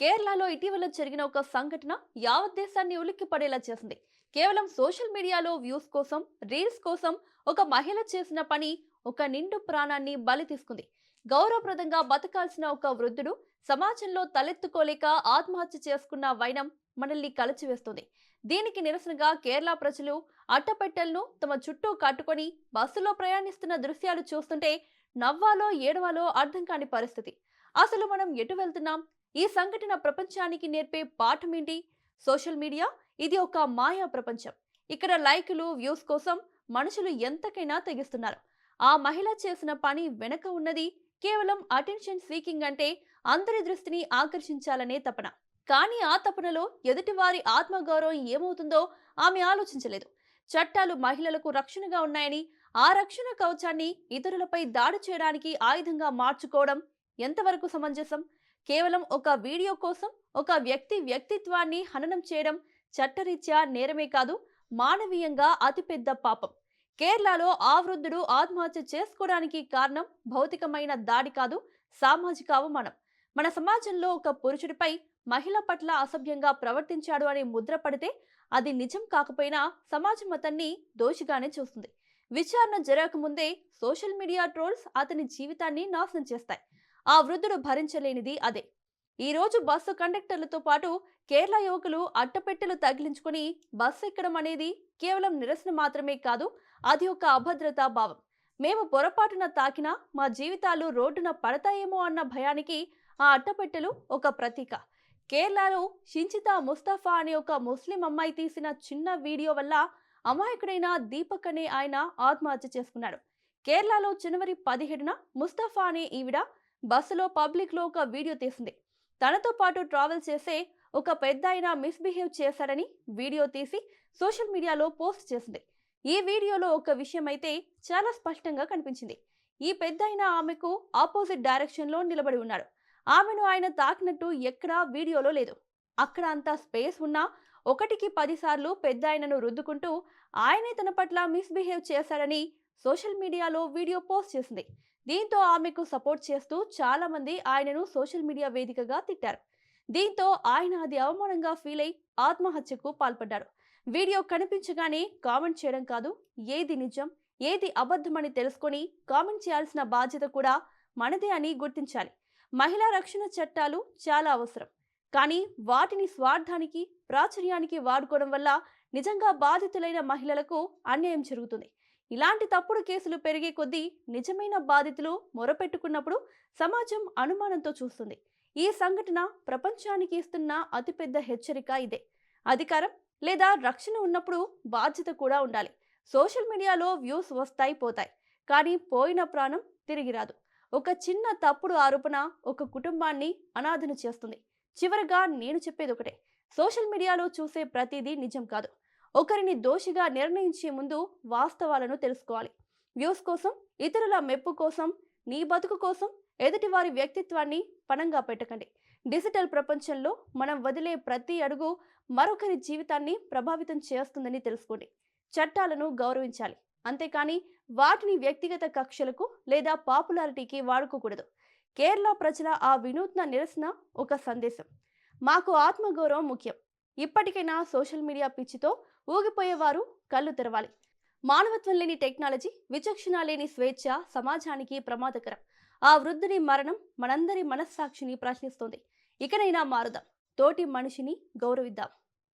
కేరళలో ఇటీవల జరిగిన ఒక సంఘటన యావత్ దేశాన్ని ఉలిక్కి పడేలా చేసింది. కేవలం సోషల్ మీడియాలో వ్యూస్ కోసం రీల్స్ కోసం ఒక మహిళ చేసిన పని ఒక నిండు ప్రాణాన్ని బలి తీసుకుంది. గౌరవప్రదంగా బతకాల్సిన ఒక వృద్ధుడు సమాజంలో తలెత్తుకోలేక ఆత్మహత్య చేసుకున్న వైనం మనల్ని కలిచివేస్తుంది. దీనికి నిరసనగా కేరళ ప్రజలు అట్టపెట్టెలను తమ చుట్టూ కట్టుకొని బస్సులో ప్రయాణిస్తున్న దృశ్యాలు చూస్తుంటే నవ్వాలో ఏడవాలో అర్థం కాని పరిస్థితి. అసలు మనం ఎటు వెళ్తున్నాం? ఈ సంఘటన ప్రపంచానికి నేర్పే పాఠం ఏంటి సోషల్ మీడియా? ఇది ఒక మాయా ప్రపంచం. ఇక్కడ లైకులు వ్యూస్ కోసం మనుషులు ఎంతకైనా తెగిస్తున్నారు. ఆ మహిళ చేసిన పని వెనక ఉన్నది కేవలం అటెన్షన్ సీకింగ్ అంటే అందరి దృష్టిని ఆకర్షించాలనే తపన. కానీ ఆ తపనలో ఎదుటివారి ఆత్మగౌరవం ఏమవుతుందో ఆమె ఆలోచించలేదు. చట్టాలు మహిళలకు రక్షణగా ఉన్నాయని ఆ రక్షణ కవచాన్ని ఇతరులపై దాడి చేయడానికి ఆయుధంగా మార్చుకోవడం ఎంతవరకు సమంజసం? కేవలం ఒక వీడియో కోసం ఒక వ్యక్తి వ్యక్తిత్వాన్ని హననం చేయడం చట్టరీత్యా నేరమే కాదు మానవీయంగా అతిపెద్ద పాపం. కేరళలో ఆ వృద్ధుడు ఆత్మహత్య చేసుకోవడానికి కారణం భౌతికమైన దాడి కాదు సామాజిక అవమానం. మన సమాజంలో ఒక పురుషుడిపై మహిళ పట్ల అసభ్యంగా ప్రవర్తించాడు అనే ముద్ర పడితే అది నిజం కాకపోయినా సమాజం అతన్ని దోషిగానే చూస్తుంది. విచారణ జరగకముందే సోషల్ మీడియా ట్రోల్స్ అతని జీవితాన్ని నాశనం చేస్తాయి. ఆ వృద్ధుడు భరించలేనిది అదే. ఈ రోజు బస్సు కండక్టర్లతో పాటు కేరళ యువకులు అట్టపెట్టెలు తగిలించుకుని బస్సు ఎక్కడం అనేది కేవలం నిరసన మాత్రమే కాదు అది ఒక అభద్రతా భావం. మేము పొరపాటున తాకినా మా జీవితాలు రోడ్డున పడతాయేమో అన్న భయానికి ఆ అట్టపెట్టెలు ఒక ప్రతీక. కేరళలో షించితా ముస్తఫా అనే ఒక ముస్లిం అమ్మాయి తీసిన చిన్న వీడియో వల్ల అమాయకుడైన దీపక్ అనే ఆయన ఆత్మహత్య చేసుకున్నాడు. కేరళలో జనవరి పదిహేడున ముస్తఫా అనే ఈవిడ బస్సులో పబ్లిక్లో ఒక వీడియో తీసింది. తనతో పాటు ట్రావెల్ చేసే ఒక పెద్ద ఆయన మిస్బిహేవ్ చేశాడని వీడియో తీసి సోషల్ మీడియాలో పోస్ట్ చేసింది. ఈ వీడియోలో ఒక విషయం అయితే చాలా స్పష్టంగా కనిపించింది. ఈ పెద్ద ఆమెకు ఆపోజిట్ డైరెక్షన్లో నిలబడి ఉన్నాడు. ఆమెను ఆయన తాకినట్టు ఎక్కడా వీడియోలో లేదు. అక్కడ అంతా స్పేస్ ఉన్నా ఒకటికి పదిసార్లు పెద్ద ఆయనను రుద్దుకుంటూ ఆయనే తన పట్ల మిస్బిహేవ్ చేశాడని సోషల్ మీడియాలో వీడియో పోస్ట్ చేసింది. దీంతో ఆమెకు సపోర్ట్ చేస్తూ చాలామంది ఆయనను సోషల్ మీడియా వేదికగా తిట్టారు. దీంతో ఆయన అది అవమానంగా ఫీల్ అయి ఆత్మహత్యకు పాల్పడ్డాడు వీడియో కనిపించగానే కామెంట్ చేయడం కాదు ఏది నిజం ఏది అబద్ధమని తెలుసుకొని కామెంట్ చేయాల్సిన బాధ్యత కూడా మనదే అని గుర్తించాలి. మహిళా రక్షణ చట్టాలు చాలా అవసరం. కానీ వాటిని స్వార్థానికి ప్రాచుర్యానికి వాడుకోవడం వల్ల నిజంగా బాధితులైన మహిళలకు అన్యాయం జరుగుతుంది. ఇలాంటి తప్పుడు కేసులు పెరిగే కొద్దీ నిజమైన బాధితులు మొరపెట్టుకున్నప్పుడు సమాజం అనుమానంతో చూస్తుంది. ఈ సంఘటన ప్రపంచానికి ఇస్తున్న అతిపెద్ద హెచ్చరిక ఇదే. అధికారం లేదా రక్షణ ఉన్నప్పుడు బాధ్యత కూడా ఉండాలి. సోషల్ మీడియాలో వ్యూస్ వస్తాయి పోతాయి. కానీ పోయిన ప్రాణం తిరిగి రాదు. ఒక చిన్న తప్పుడు ఆరోపణ ఒక కుటుంబాన్ని అనాథను చేస్తుంది. చివరగా నేను చెప్పేది ఒకటే. సోషల్ మీడియాలో చూసే ప్రతిదీ నిజం కాదు. ఒకరిని దోషిగా నిర్ణయించే ముందు వాస్తవాలను తెలుసుకోవాలి. వ్యూస్ కోసం ఇతరుల మెప్పు కోసం నీ బతుకు కోసం ఎదుటివారి వ్యక్తిత్వాన్ని పణంగా పెట్టకండి. డిజిటల్ ప్రపంచంలో మనం వదిలే ప్రతి అడుగు మరొకరి జీవితాన్ని ప్రభావితం చేస్తుందని తెలుసుకోండి. చట్టాలను గౌరవించాలి. అంతేకాని వాటిని వ్యక్తిగత కక్షలకు లేదా పాపులారిటీకి వాడుకోకూడదు. కేరళ ప్రజల ఆ వినూత్న నిరసన ఒక సందేశం. మాకు ఆత్మగౌరవం ముఖ్యం. ఇప్పటికైనా సోషల్ మీడియా పిచ్చితో ఊగిపోయేవారు కళ్ళు తెరవాలి. మానవత్వం లేని టెక్నాలజీ విచక్షణ లేని స్వేచ్ఛ సమాజానికి ప్రమాదకరం. ఆ వృద్ధుని మరణం మనందరి మనస్సాక్షిని ప్రశ్నిస్తోంది. ఇకనైనా మారుదాం. తోటి మనిషిని గౌరవిద్దాం.